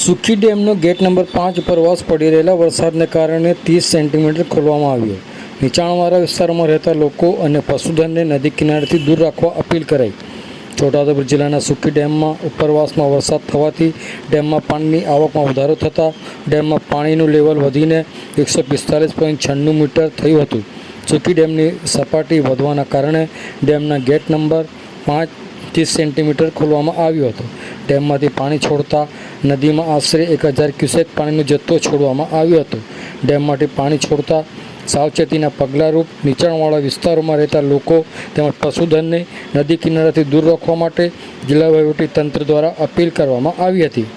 સુખી ડેમનો gate number પાંચ ઉપરવાસ પડી રહેલા વરસાદને કારણે ત્રીસ સેન્ટીમીટર ખોલવામાં આવ્યો. નીચાણવાળા વિસ્તારોમાં રહેતા લોકો અને પશુધનને નદી કિનારેથી દૂર રાખવા અપીલ કરાઈ. છોટાઉદેપુર જિલ્લાના સુખી ડેમમાં ઉપરવાસમાં વરસાદ થવાથી ડેમમાં પાણીની આવકમાં વધારો થતાં ડેમમાં પાણીનું લેવલ વધીને એકસો પિસ્તાલીસ પોઈન્ટ છન્નું મીટર થયું હતું. સુખી ડેમની સપાટી વધવાના કારણે ડેમના ગેટ નંબર પાંચ ત્રીસ સેન્ટીમીટર ખોલવામાં આવ્યો હતો. ડેમમાંથી પાણી છોડતા નદીમાં આશરે એક હજાર ક્યુસેક પાણીનો જથ્થો છોડવામાં આવ્યો હતો. ડેમમાંથી પાણી છોડતા સાવચેતીના પગલાંરૂપ નીચાણવાળા વિસ્તારોમાં રહેતા લોકો તેમજ પશુધનને નદી કિનારાથી દૂર રાખવા માટે જિલ્લા વહીવટી તંત્ર દ્વારા અપીલ કરવામાં આવી હતી.